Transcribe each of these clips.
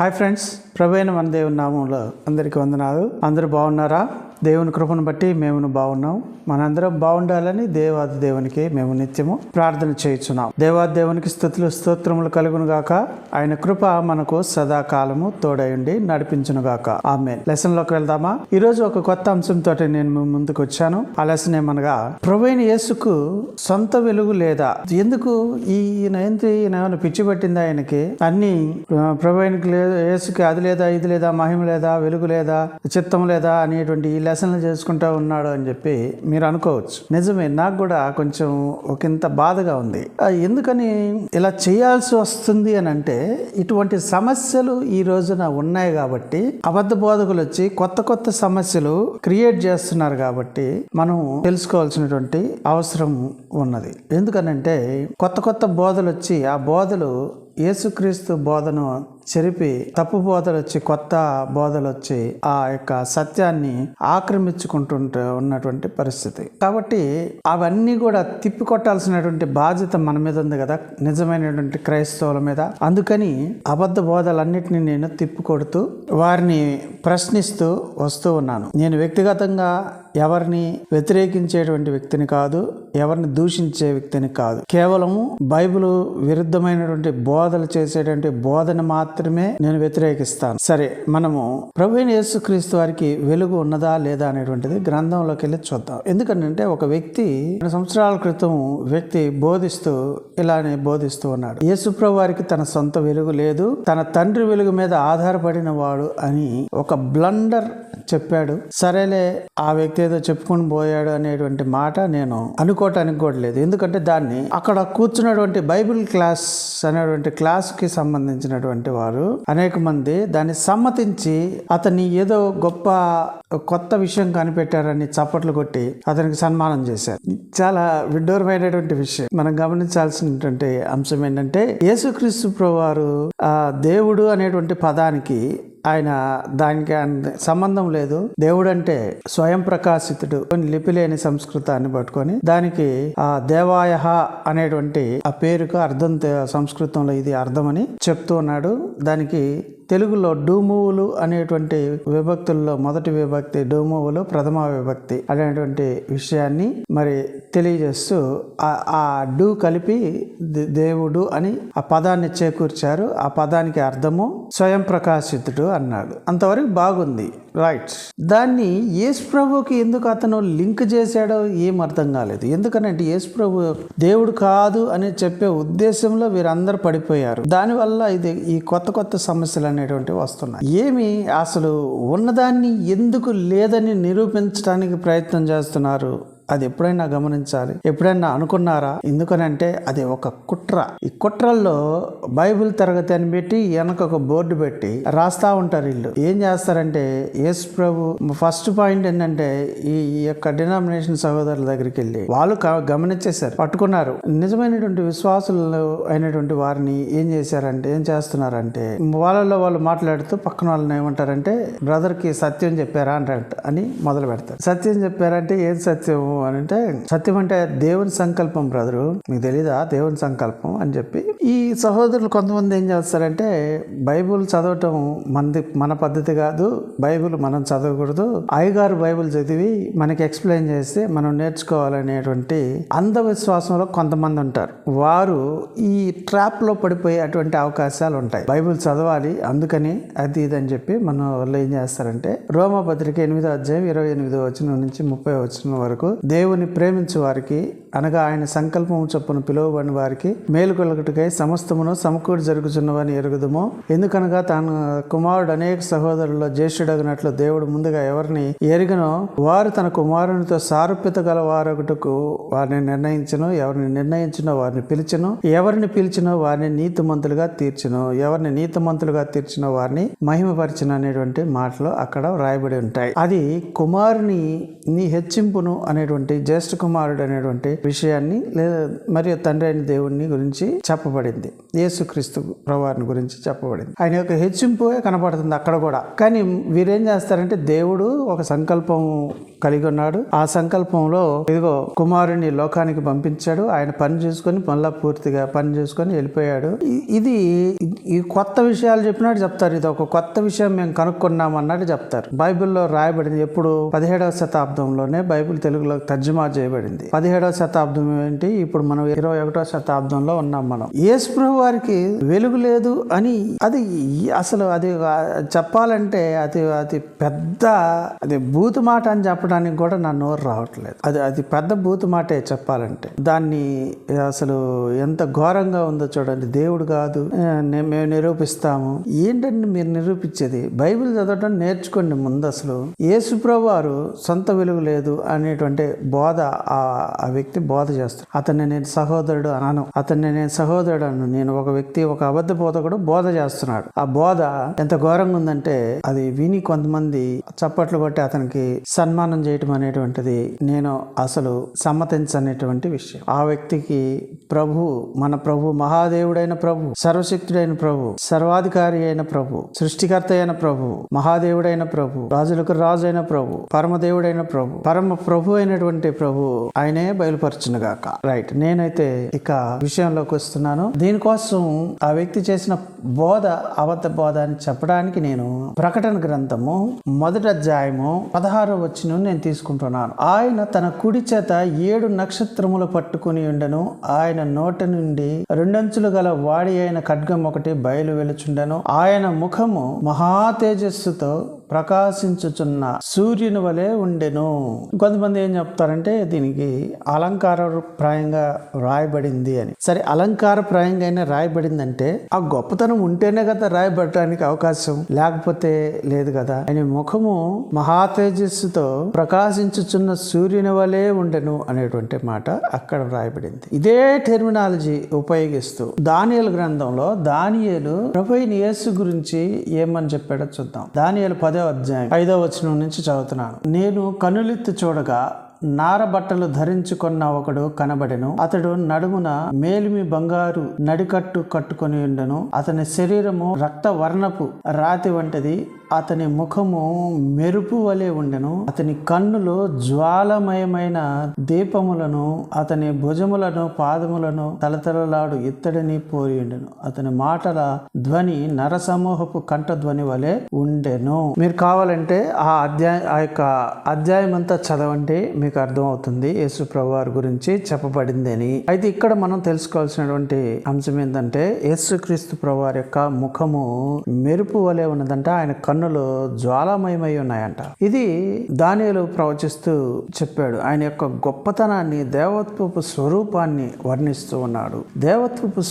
Hi friends ప్రవీణ మన దేవుని నామంలో అందరికీ వందనాలు. అందరూ బాగున్నారా? దేవుని కృపను బట్టి మేము బాగున్నాం. మనందరం బాగుండాలని దేవాది దేవునికి మేము నిత్యము ప్రార్థన చేయుచున్నాం. దేవాది దేవునికి స్థుతులు స్తోత్రములు కలుగును గాక. ఆయన కృప మనకు సదాకాలము తోడయుండి నడిపించును గాక. ఆమె లెసన్లోకి వెళ్దామా? ఈ రోజు ఒక కొత్త అంశంతో నేను ముందుకు వచ్చాను. ఆ లెసన్ ఏమనగా ప్రభైన యేసుకు సొంత వెలుగు లేదా? ఎందుకు ఈయన ఏంటి ఈయన ఏమైనా పిచ్చి పట్టిందా ఆయనకి? అన్ని ప్రభైనకి లేదు యేసుకి అది లేదా ఇది లేదా మహిమ లేదా వెలుగు లేదా చిత్తం లేదా అనేటువంటి ఈ లెసన్లు చేసుకుంటా ఉన్నాడు అని చెప్పి మీరు అనుకోవచ్చు. నిజమే నాకు కూడా కొంచెం ఒకంత బాధగా ఉంది. ఎందుకని ఇలా చేయాల్సి వస్తుంది అని అంటే ఇటువంటి సమస్యలు ఈ రోజున ఉన్నాయి కాబట్టి అబద్ధ బోధకులు వచ్చి కొత్త కొత్త సమస్యలు క్రియేట్ చేస్తున్నారు కాబట్టి మనం తెలుసుకోవాల్సినటువంటి అవసరం ఉన్నది. ఎందుకనంటే కొత్త కొత్త బోధలు వచ్చి ఆ బోధలు యేసుక్రీస్తు బోధను చెరిపి తప్పు బోధలు వచ్చి కొత్త బోధలు వచ్చి ఆ యొక్క సత్యాన్ని ఆక్రమించుకుంటుంటే ఉన్నటువంటి పరిస్థితి. కాబట్టి అవన్నీ కూడా తిప్పికొట్టాల్సినటువంటి బాధ్యత మన మీద ఉంది కదా నిజమైనటువంటి క్రైస్తవుల మీద. అందుకని అబద్ధ బోధలన్నిటిని నేను తిప్పికొడుతూ వారిని ప్రశ్నిస్తూ వస్తూ ఉన్నాను. నేను వ్యక్తిగతంగా ఎవరిని వ్యతిరేకించేటువంటి వ్యక్తిని కాదు ఎవరిని దూషించే వ్యక్తిని కాదు. కేవలము బైబిల్ విరుద్ధమైనటువంటి బోధలు చేసేటువంటి బోధన మాత్రం మాత్రమే నేను వ్యతిరేకిస్తాను. సరే మనము ప్రభు యేసుక్రీస్తు వారికి వెలుగు ఉన్నదా లేదా అనేటువంటిది గ్రంథంలోకి వెళ్ళి చూద్దాం. ఎందుకంటే ఒక వ్యక్తి రెండు సంవత్సరాల క్రితం వ్యక్తి బోధిస్తూ ఇలానే బోధిస్తూ ఉన్నాడు. యేసుప్రభు వారికి తన సొంత వెలుగు లేదు తన తండ్రి వెలుగు మీద ఆధారపడిన వాడు అని ఒక బ్లండర్ చెప్పాడు. సరేలే ఆ వ్యక్తి ఏదో చెప్పుకొని పోయాడు అనేటువంటి మాట నేను అనుకోవటానికి కూడా లేదు. ఎందుకంటే దాన్ని అక్కడ కూర్చున్నటువంటి బైబిల్ క్లాస్ అనేటువంటి క్లాస్కి సంబంధించినటువంటి వారు అనేక మంది దాన్ని సమ్మతించి అతన్ని ఏదో గొప్ప కొత్త విషయం కనిపెట్టారని చప్పట్లు కొట్టి అతనికి సన్మానం చేశారు. చాలా విడ్డూరమైనటువంటి విషయం. మనం గమనించాల్సినటువంటి అంశం ఏంటంటే యేసుక్రీస్తు ప్రభువారు ఆ దేవుడు అనేటువంటి పదానికి ఆయన దానికి సంబంధం లేదు. దేవుడంటే స్వయం ప్రకాశితుడు. లిపి లేని సంస్కృతాన్ని పట్టుకొని దానికి ఆ దేవాయ అనేటువంటి ఆ పేరుకు అర్థం సంస్కృతంలో ఇది అర్థమని చెప్తూ ఉన్నాడు. దానికి తెలుగులో డూమువులు అనేటువంటి విభక్తుల్లో మొదటి విభక్తి డూమువులు ప్రథమ విభక్తి అనేటువంటి విషయాన్ని మరి తెలియజేస్తూ ఆ- డూ కలిపి దేవుడు అని ఆ పదాన్ని చేకూర్చారు. ఆ పదానికి అర్థము స్వయం ప్రకాశితుడు అన్నాడు. అంతవరకు బాగుంది. రైట్ దాన్ని యేసు ప్రభుకి ఎందుకు అతను లింక్ చేశాడో ఏం అర్థం కాలేదు. ఎందుకనంటే యేసుప్రభు దేవుడు కాదు అని చెప్పే ఉద్దేశంలో వీరందరూ పడిపోయారు. దానివల్ల ఇది ఈ కొత్త కొత్త సమస్యలు అనేటువంటివి వస్తున్నాయి. ఏమి అసలు ఉన్నదాన్ని ఎందుకు లేదని నిరూపించడానికి ప్రయత్నం చేస్తున్నారు అది ఎప్పుడైనా గమనించాలి. ఎప్పుడైనా అనుకున్నారా? ఎందుకనంటే అది ఒక కుట్ర. ఈ కుట్రల్లో బైబిల్ తరగతి అని పెట్టి వెనక ఒక బోర్డు పెట్టి రాస్తా ఉంటారు వీళ్ళు. ఏం చేస్తారంటే యేసు ప్రభు ఫస్ట్ పాయింట్ ఏంటంటే ఈ యొక్క డినామినేషన్ సహోదరుల దగ్గరికి వెళ్ళి వాళ్ళు గమనించేశారు పట్టుకున్నారు. నిజమైనటువంటి విశ్వాసులు అయినటువంటి వారిని ఏం చేశారంటే ఏం చేస్తున్నారంటే వాళ్ళలో వాళ్ళు మాట్లాడుతూ పక్కన వాళ్ళని ఏమంటారంటే బ్రదర్కి సత్యం చెప్పారా? అంటారంట అని మొదలు పెడతారు. సత్యం చెప్పారంటే ఏం సత్యం అని అంటే సత్యం అంటే దేవుని సంకల్పం బ్రదరు మీకు తెలీదా? దేవుని సంకల్పం అని చెప్పి. ఈ సహోదరులు కొంతమంది ఏం చేస్తారంటే బైబుల్ చదవటం మనది మన పద్ధతి కాదు. బైబిల్ మనం చదవకూడదు. అయ్యగారు బైబిల్ చదివి మనకి ఎక్స్ప్లెయిన్ చేస్తే మనం నేర్చుకోవాలనేటువంటి అంధవిశ్వాసంలో కొంతమంది ఉంటారు. వారు ఈ ట్రాప్లో పడిపోయే అటువంటి అవకాశాలు ఉంటాయి. బైబిల్ చదవాలి అందుకని అది ఇది అని చెప్పి మన వాళ్ళు ఏం చేస్తారంటే రోమా పత్రిక ఎనిమిదో అధ్యాయం ఇరవై ఎనిమిదో వచనం నుంచి ముప్పై వచనం వరకు దేవుని ప్రేమించే వారికి అనగా ఆయన సంకల్పం చొప్పున పిలువబడిన వారికి మేలు కొలగటకై సమస్తమును సమకూడి జరుగుచున్నవని ఎరుగుదుమో. ఎందుకనగా తన కుమారుడు అనేక సహోదరుల్లో జ్యేష్ఠుడగినట్లు దేవుడు ముందుగా ఎవరిని ఎరిగనో వారు తన కుమారునితో సారూప్యత గల వారొకటకు వారిని నిర్ణయించను ఎవరిని నిర్ణయించినో వారిని పిలిచను ఎవరిని పిలిచినో వారిని నీతిమంతులుగా తీర్చును ఎవరిని నీతిమంతులుగా తీర్చినో వారిని మహిమపరిచిన అనేటువంటి మాటలు అక్కడ వ్రాయబడి ఉంటాయి. అది కుమారుని నీ హెచ్చింపును అనేటువంటి జ్యేష్ఠ కుమారుడు అనేటువంటి విషయాన్ని లేదా మరియు తండ్రి అయిన దేవుడిని గురించి చెప్పబడింది. యేసుక్రీస్తు ప్రభువారిని గురించి చెప్పబడింది. ఆయన యొక్క హెచ్చింపు కనబడుతుంది అక్కడ కూడా. కానీ వీరేం చేస్తారంటే దేవుడు ఒక సంకల్పం కలిగి ఉన్నాడు. ఆ సంకల్పంలో ఇదిగో కుమారుని లోకానికి పంపించాడు. ఆయన పని చేసుకొని మళ్ళా పూర్తిగా పని చేసుకొని వెళ్ళిపోయాడు. ఇది ఈ కొత్త విషయాలు చెప్పినట్టు చెప్తారు. ఇది ఒక కొత్త విషయం మేము కనుక్కున్నాం అన్నట్టు చెప్తారు. బైబిల్లో రాయబడింది ఎప్పుడు? పదిహేడవ శతాబ్దంలోనే బైబిల్ తెలుగులో తర్జుమా చేయబడింది. పదిహేడవ శతాబ్దం ఏంటి? ఇప్పుడు మనం ఇరవై ఒకటో శతాబ్దంలో ఉన్నాం మనం. యేసుప్రభు వారికి వెలుగు లేదు అని అది అసలు అది చెప్పాలంటే అది అది పెద్ద అది బూతు మాట అని చెప్పడానికి కూడా నా నోరు రావట్లేదు. అది అది పెద్ద బూతు మాటే చెప్పాలంటే. దాన్ని అసలు ఎంత ఘోరంగా ఉందో చూడండి. దేవుడు కాదు మేము నిరూపిస్తాము. ఏంటండి మీరు నిరూపించేది? బైబిల్ చదవడం నేర్చుకోండి ముందు అసలు. యేసుప్రభు వారు సొంత వెలుగు లేదు అనేటువంటి బోధ ఆ వ్యక్తి వ్యక్తి బోధ చేస్తాడు. అతన్ని నేను సహోదరుడు అనను. అతన్ని నేను సహోదరుడు అను నేను ఒక వ్యక్తి ఒక అబద్ధ బోధకుడు బోధ చేస్తున్నాడు. ఆ బోధ ఎంత ఘోరంగా ఉందంటే అది విని కొంతమంది చప్పట్లు కొట్టి అతనికి సన్మానం చేయటం అనేటువంటిది నేను అసలు సమ్మతించనేటువంటి విషయం. ఆ వ్యక్తికి ప్రభు మన ప్రభు మహాదేవుడైన ప్రభు సర్వశక్తుడైన ప్రభు సర్వాధికారి అయిన ప్రభు సృష్టికర్త అయిన ప్రభు మహాదేవుడైన ప్రభు రాజులకు రాజు అయిన ప్రభు పరమదేవుడైన ప్రభు పరమ ప్రభు అయినటువంటి ప్రభు ఆయనే బయలుపరచునుగాక రైట్ నేనైతే ఇక విషయంలోకి వస్తున్నాను. దీనికోసం ఆ వ్యక్తి చేసిన బోధ అబద్ధ బోధ అని చెప్పడానికి నేను ప్రకటన గ్రంథము మొదటి అధ్యాయము పదహారో వచ్చిన నేను తీసుకుంటున్నాను. ఆయన తన కుడి చేత ఏడు నక్షత్రములు పట్టుకుని ఉండను. ఆయన నోట నుండి రెండంచులు గల వాడి అయిన ఖడ్గం ఒకటి బయలు వెలుచుండను ఆయన ముఖము మహా తేజస్సుతో ప్రకాశించుచున్న సూర్యుని వలె ఉండెను. కొంతమంది ఏం చెప్తారంటే దీనికి అలంకార ప్రాయంగా రాయబడింది అని. సరే అలంకార ప్రాయంగా అయినా రాయబడిందంటే ఆ గొప్పతనం ఉంటేనే కదా రాయబడటానికి అవకాశం. లేకపోతే లేదు కదా. ఆయన ముఖము మహా తేజస్సుతో ప్రకాశించుచున్న సూర్యుని వలె ఉండెను అనేటువంటి మాట అక్కడ రాయబడింది. ఇదే టెర్మినాలజీ ఉపయోగిస్తూ దానియలు గ్రంథంలో దానియలు ప్రభు యేసు గురించి ఏమని చెప్పాడో చూద్దాం. దానియలు పదో అధ్యాయం ఐదో వచనం నుంచి చదువుతున్నాను. నేను కనులెత్తి చూడగా నార బట్టలు ధరించుకున్న ఒకడు కనబడెను. అతడు నడుమున మేలిమి బంగారు నడికట్టు కట్టుకొని ఉండెను. అతని శరీరము రక్త వర్ణపు రాతి వంటిది. అతని ముఖము మెరుపు వలె ఉండెను. అతని కన్నులు జ్వాలమయమైన దీపములను అతని భుజములను పాదములను తలతలలాడు ఇత్తడిని పోరి ఉండెను. అతని మాటల ధ్వని నరసమూహపు కంఠ ధ్వని వలె ఉండెను. మీరు కావాలంటే ఆ అధ్యాయం ఆ యొక్క అధ్యాయం అంతా చదవండి మీకు అర్థమవుతుంది. యేసు ప్రభు వారి గురించి చెప్పబడిందని. అయితే ఇక్కడ మనం తెలుసుకోవాల్సినటువంటి అంశం ఏంటంటే యేసుక్రీస్తు ప్రభు వారి యొక్క ముఖము మెరుపు వలె ఉన్నదంట ఆయన కన్నులు జ్వాలామయమై ఉన్నాయంట. ఇది దానియలు ప్రవచిస్తూ చెప్పాడు. ఆయన యొక్క గొప్పతనాన్ని దేవత్వపు స్వరూపాన్ని వర్ణిస్తూ ఉన్నాడు. దేవత్వపు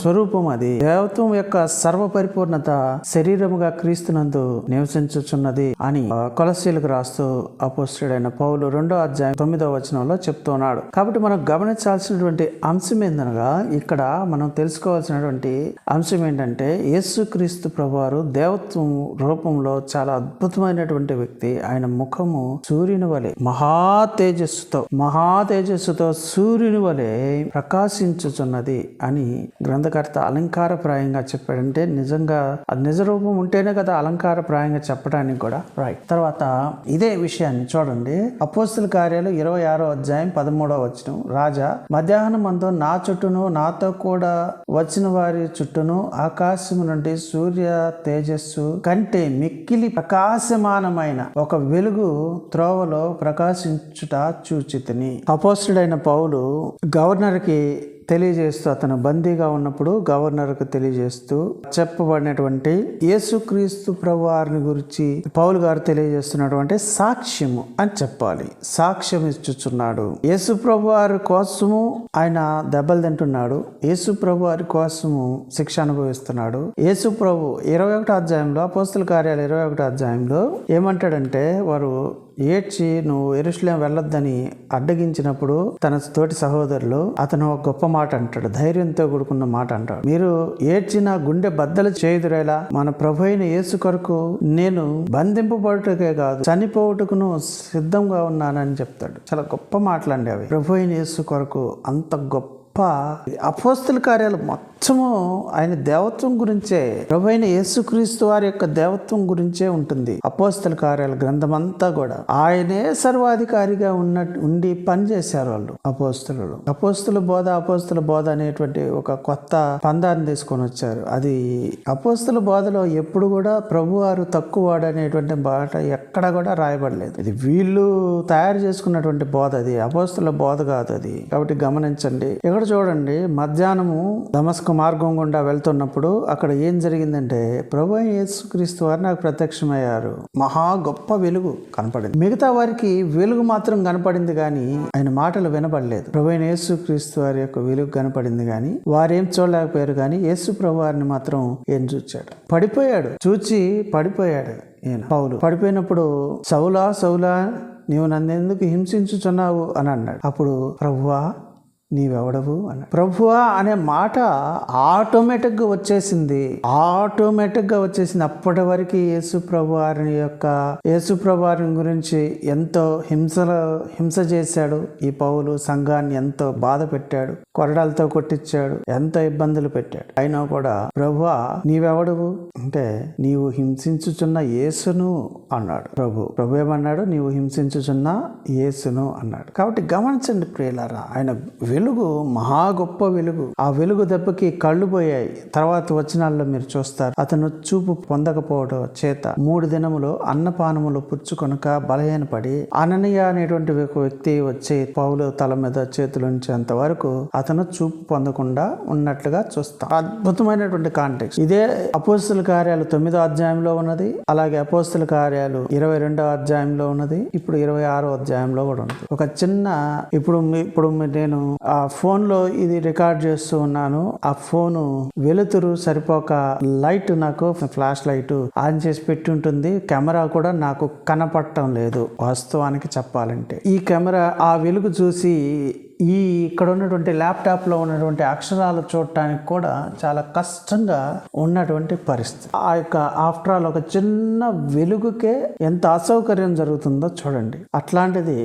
స్వరూపం అది. దేవత్వం యొక్క సర్వ పరిపూర్ణత శరీరముగా క్రీస్తునందు నివసించుచున్నది అని కొలసీలకు రాస్తూ అపోస్టుడైన పౌలు రెండో అధ్యాయం తొమ్మిదో వచనంలో చెప్తున్నాడు కాబట్టి మనం గమనించాల్సినటువంటి అంశం ఏందనగా ఇక్కడ మనం తెలుసుకోవాల్సినటువంటి అంశం ఏంటంటే యేసుక్రీస్తు ప్రభువారు దేవత్వం రూపం రూపంలో చాలా అద్భుతమైనటువంటి వ్యక్తి. ఆయన ముఖము సూర్యుని వలె మహా తేజస్సుతో మహా తేజస్సుతో సూర్యుని వలె ప్రకాశించుచున్నది అని గ్రంథకర్త అలంకారప్రాయంగా చెప్పాడంటే నిజంగా అది నిజ రూపం ఉంటేనే కదా అలంకారప్రాయంగా చెప్పడానికి కూడా. రైట్ తర్వాత ఇదే విషయాన్ని చూడండి. అపోస్తుల కార్యాలు ఇరవై ఆరో అధ్యాయం పదమూడవ వచ్చిన రాజా మధ్యాహ్నం అందు నా చుట్టూను నాతో కూడా వచ్చిన వారి చుట్టూను ఆకాశం నుండి సూర్య తేజస్సు కంటే మిక్కిలి ప్రకాశమానమైన ఒక వెలుగు త్రోవలో ప్రకాశించుట చూచితిని. అపోసుడైన పౌలు గవర్నర్కి తెలియజేస్తూ అతను బందీగా ఉన్నప్పుడు గవర్నర్కు తెలియజేస్తూ చెప్పబడినటువంటి యేసుక్రీస్తు ప్రభువారిని గురించి పౌలు గారు తెలియజేస్తున్నటువంటి సాక్ష్యము అని చెప్పాలి. సాక్ష్యం ఇచ్చుచున్నాడు. యేసు ప్రభువారి కోసము ఆయన దెబ్బలు తింటున్నాడు. యేసు ప్రభువారి కోసము శిక్ష అనుభవిస్తున్నాడు. యేసు ప్రభు ఇరవై ఒకటో అధ్యాయంలో అపోస్తుల కార్యాలు ఇరవై ఒకటో అధ్యాయంలో ఏమంటాడంటే వారు ఏడ్చి నువ్వు ఎరుషులేం వెళ్ళొద్దని అడ్డగించినప్పుడు తన తోటి సహోదరులు అతను ఒక గొప్ప మాట అంటాడు ధైర్యంతో కూడుకున్న మాట అంటాడు. మీరు ఏడ్చిన గుండె బద్దలు చేయుదురేలా మన ప్రభు అయిన యేసు కొరకు నేను బంధింపబడుటకే కాదు చనిపోవుటకును సిద్ధంగా ఉన్నానని చెప్తాడు. చాలా గొప్ప మాటలండి అవి. ప్రభు అయిన యేసు కొరకు అంత గొప్ప అపోస్తుల కార్యాలు మొత్తము ఆయన దేవత్వం గురించే ప్రభు అయిన యేసుక్రీస్తు వారి యొక్క దేవత్వం గురించే ఉంటుంది అపోస్తుల కార్యాల గ్రంథం అంతా కూడా. ఆయనే సర్వాధికారిగా ఉన్న ఉండి పనిచేశారు వాళ్ళు అపోస్తులు అపోస్తుల బోధ అపోస్తుల బోధ అనేటువంటి ఒక కొత్త పందాన్ని తీసుకొని వచ్చారు. అది అపోస్తుల బోధలో ఎప్పుడు కూడా ప్రభువారు తక్కువ అనేటువంటి మాట ఎక్కడ కూడా రాయబడలేదు. ఇది వీళ్ళు తయారు చేసుకున్నటువంటి బోధ అది. అపోస్తుల బోధ కాదు అది. కాబట్టి గమనించండి. ఇక్కడ చూడండి మధ్యాహ్నము దమస్క మార్గం గుండా వెళ్తున్నప్పుడు అక్కడ ఏం జరిగిందంటే ప్రభు యేసుక్రీస్తు వారు నాకు ప్రత్యక్షమయ్యారు. మహా గొప్ప వెలుగు కనపడింది. మిగతా వారికి వెలుగు మాత్రం కనపడింది కానీ ఆయన మాటలు వినపడలేదు ప్రభు యేసుక్రీస్తు వారి యొక్క వెలుగు కనపడింది కానీ వారేం చూడలేకపోయారు కానీ యేసు ప్రభు వారిని మాత్రం ఏం చూచాడు? పడిపోయాడు. చూచి పడిపోయాడు ఈయన. పౌలు పడిపోయినప్పుడు సౌలా సౌలా నీవు నన్నెందుకు హింసించుచున్నావు? అని అన్నాడు. అప్పుడు ప్రభువా నీవెవడవు అని ప్రభువా అనే మాట ఆటోమేటిక్గా వచ్చేసింది. ఆటోమేటిక్గా వచ్చేసింది. అప్పటి వరకు యేసు ప్రభు యొక్క యేసు ప్రభువారిని గురించి ఎంతో హింసలో హింస చేశాడు. ఈ పౌలు సంఘాన్ని ఎంతో బాధ పెట్టాడు. కొరడాలతో కొట్టించాడు. ఎంతో ఇబ్బందులు పెట్టాడు. అయినా కూడా ప్రభువా నీవెవడవు? అంటే నీవు హింసించుచున్న యేసును అన్నాడు. ప్రభు ప్రభు ఏమన్నాడు? నీవు హింసించుచున్న యేసును అన్నాడు. కాబట్టి గమనించండి ప్రియులారా ఆయన వెలుగు మహా గొప్ప వెలుగు. ఆ వెలుగు దెబ్బకి కళ్ళు పోయాయి. తర్వాత వచనాల్లో మీరు చూస్తారు అతను చూపు పొందకపోవడం చేత మూడు దినములు అన్నపానములు పుచ్చుకొనక బలహీనపడి అననీయ అనేటువంటి ఒక వ్యక్తి వచ్చి పౌలు తల మీద చేతులు ఉంచేంత వరకు అతను చూపు పొందకుండా ఉన్నట్లుగా చూస్తాం. అద్భుతమైనటువంటి కాంటెక్స్ ఇదే అపోస్తుల కార్యాలు తొమ్మిదో అధ్యాయంలో ఉన్నది అలాగే అపోస్తుల కార్యాలు ఇరవై రెండో అధ్యాయంలో ఉన్నది ఇప్పుడు ఇరవై ఆరో అధ్యాయంలో కూడా ఉంది ఒక చిన్న ఇప్పుడు ఇప్పుడు నేను ఆ ఫోన్లో ఇది రికార్డ్ చేస్తూ ఉన్నాను. ఆ ఫోను వెలుతురు సరిపోక లైట్ నాకు ఫ్లాష్ లైట్ ఆన్ చేసి పెట్టి ఉంటుంది కెమెరా కూడా నాకు కనపడటం లేదు వాస్తవానికి చెప్పాలంటే. ఈ కెమెరా ఆ వెలుగు చూసి ఈ ఇక్కడ ఉన్నటువంటి ల్యాప్టాప్లో ఉన్నటువంటి అక్షరాలు చూడటానికి కూడా చాలా కష్టంగా ఉన్నటువంటి పరిస్థితి. ఆ యొక్క ఆఫ్టర్ ఆల్ ఒక చిన్న వెలుగుకే ఎంత అసౌకర్యం జరుగుతుందో చూడండి. అట్లాంటిది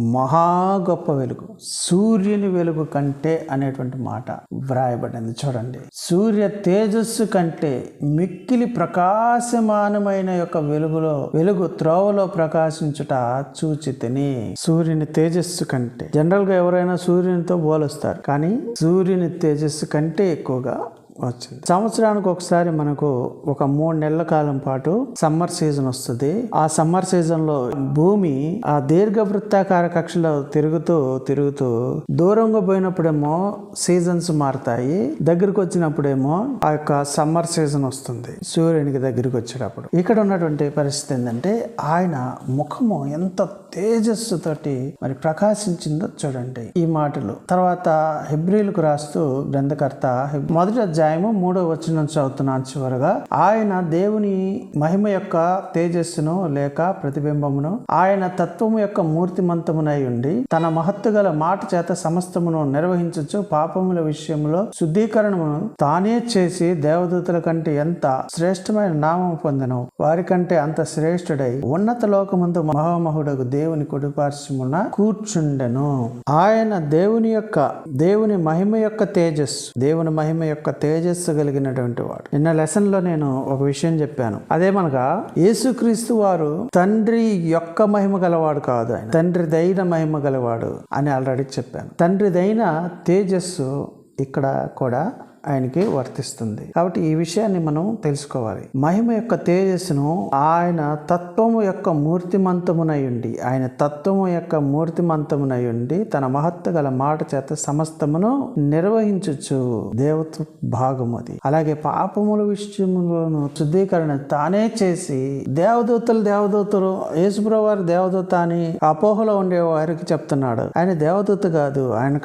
మహా గొప్ప వెలుగు. సూర్యుని వెలుగు కంటే అనేటువంటి మాట వ్రాయబడింది చూడండి. సూర్య తేజస్సు కంటే మిక్కిలి ప్రకాశమానమైన యొక్క వెలుగులో వెలుగు త్రోవలో ప్రకాశించుట చూచితిని. సూర్యుని తేజస్సు కంటే. జనరల్గా ఎవరైనా సూర్యునితో పోలుస్తారు. కానీ సూర్యుని తేజస్సు కంటే ఎక్కువగా వచ్చింది. సంవత్సరానికి ఒకసారి మనకు ఒక మూడు నెలల కాలం పాటు సమ్మర్ సీజన్ వస్తుంది. ఆ సమ్మర్ సీజన్లో భూమి ఆ దీర్ఘ వృత్తాకార కక్షలో తిరుగుతూ తిరుగుతూ దూరంగా పోయినప్పుడేమో సీజన్స్ మారుతాయి. దగ్గరకు వచ్చినప్పుడేమో ఆ యొక్క సమ్మర్ సీజన్ వస్తుంది. సూర్యునికి దగ్గరికి వచ్చేటప్పుడు. ఇక్కడ ఉన్నటువంటి పరిస్థితి ఏంటంటే ఆయన ముఖము ఎంత తేజస్సుతోటి మరి ప్రకాశించిందో చూడండి. ఈ మాటలు. తర్వాత హెబ్రిలకు రాస్తూ గ్రంథకర్త మొదటి మొదటి అధ్యాయము మూడో వచనం చదువుతున్నాను చివరగా. ఆయన దేవుని మహిమ యొక్క తేజస్సును లేక ప్రతిబింబమును ఆయన తత్వము యొక్క మూర్తిమంతమునై ఉండి తన మహత్తు గల మాట చేత సమస్తమును నిర్వహించచ్చు పాపముల విషయంలో శుద్ధీకరణమును తానే చేసి దేవదూతల కంటే ఎంత శ్రేష్టమైన నామం పొందను. వారికంటే అంత శ్రేష్ఠుడై ఉన్నత లోకమందు మహామహుడకు దేవుని కుడిపార్శ్వమున కూర్చుండెను. ఆయన దేవుని యొక్క దేవుని మహిమ యొక్క తేజస్సు దేవుని మహిమ యొక్క తేజస్సు కలిగినటువంటి వాడు. నిన్న లెసన్లో నేను ఒక విషయం చెప్పాను. అదేమనగా యేసుక్రీస్తు వారు తండ్రి యొక్క మహిమ గలవాడు కాదు ఆయన. తండ్రి దైన మహిమ గలవాడు అని ఆల్రెడీ చెప్పాను. తండ్రి దైన తేజస్సు ఇక్కడ కూడా ఆయనకి వర్తిస్తుంది. కాబట్టి ఈ విషయాన్ని మనం తెలుసుకోవాలి. మహిమ యొక్క తేజస్సును ఆయన తత్వము యొక్క మూర్తిమంతమునయుండి ఆయన తత్వము యొక్క మూర్తిమంతమునయుండి తన మహత్త గల మాట చేత సమస్తమును నిర్వహించచ్చు దేవత భాగము అది. అలాగే పాపముల విషయములను శుద్ధీకరణ తానే చేసి దేవదూతలు దేవదూతలు యేసుప్రభు వారి దేవదూత అని అపోహలో ఉండే వారికి చెప్తున్నాడు. ఆయన దేవదూత కాదు. ఆయన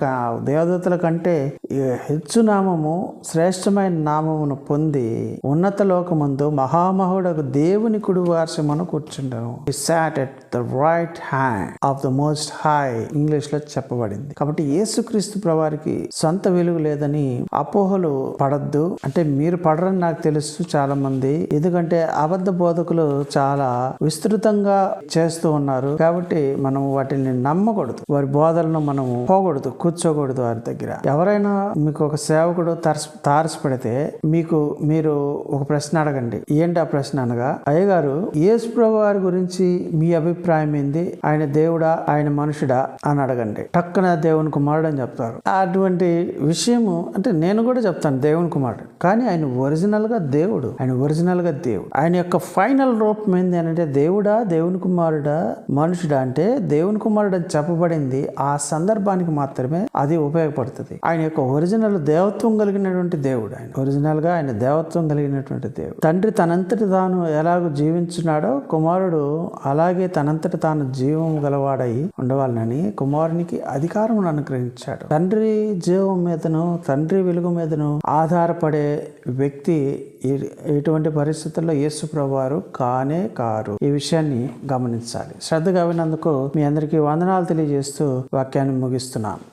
దేవదూతల కంటే హెచ్చు నామము శ్రేష్టమైన నామమును పొంది ఉన్నత లోకమందు మహామహుడకు దేవుని కుడి వారసమును కూర్చుండను. Sat at the right hand of the most high ఇంగ్లీష్లో చెప్పబడింది. కాబట్టి యేసుక్రీస్తు ప్రవారికి సొంత వెలుగు లేదని అపోహలు పడద్దు. అంటే మీరు పడరని నాకు తెలుసు చాలా మంది ఎందుకంటే అబద్ధ బోధకులు చాలా విస్తృతంగా చేస్తూ ఉన్నారు. కాబట్టి మనం వాటిని నమ్మకూడదు. వారి బోధలను మనం పోకూడదు కూర్చోకూడదు వారి దగ్గర. ఎవరైనా మీకు ఒక సేవకుడు తన తారసు తారసపడితే మీకు మీరు ఒక ప్రశ్న అడగండి. ఏంటి ఆ ప్రశ్న అనగా అయ్యగారు యేసు ప్రభు వారి గురించి మీ అభిప్రాయం ఏంది? ఆయన దేవుడా ఆయన మనుషుడా అని అడగండి. టక్కున దేవుని కుమారుడు అని చెప్తారు. అటువంటి విషయము అంటే నేను కూడా చెప్తాను దేవుని కుమారుడు. కానీ ఆయన ఒరిజినల్గా దేవుడు. ఆయన ఒరిజినల్గా దేవుడు. ఆయన యొక్క ఫైనల్ రూపం ఏంది అని అంటే దేవుడా దేవుని కుమారుడా మనుషుడా అంటే దేవుని కుమారుడు అని చెప్పబడింది ఆ సందర్భానికి మాత్రమే అది ఉపయోగపడుతుంది. ఆయన యొక్క ఒరిజినల్ దేవత్వం కలిగినటువంటి దేవుడు ఆయన. ఒరిజినల్గా ఆయన దేవత్వం కలిగినటువంటి దేవుడు. తండ్రి తనంతటి తాను ఎలాగో జీవించున్నాడో కుమారుడు అలాగే తనంతటి తాను జీవం గలవాడై ఉండవాలని కుమారునికి అధికారం అనుగ్రహించాడు. తండ్రి జీవం మీదను తండ్రి వెలుగు మీదను ఆధారపడే వ్యక్తి ఎటువంటి ఇటువంటి పరిస్థితుల్లో యేసు ప్రభువారు కానే కారు. ఈ విషయాన్ని గమనించాలి. శ్రద్ధగా విన్నందుకు మీ అందరికీ వందనాలు తెలియజేస్తూ వాక్యాన్ని ముగిస్తున్నాను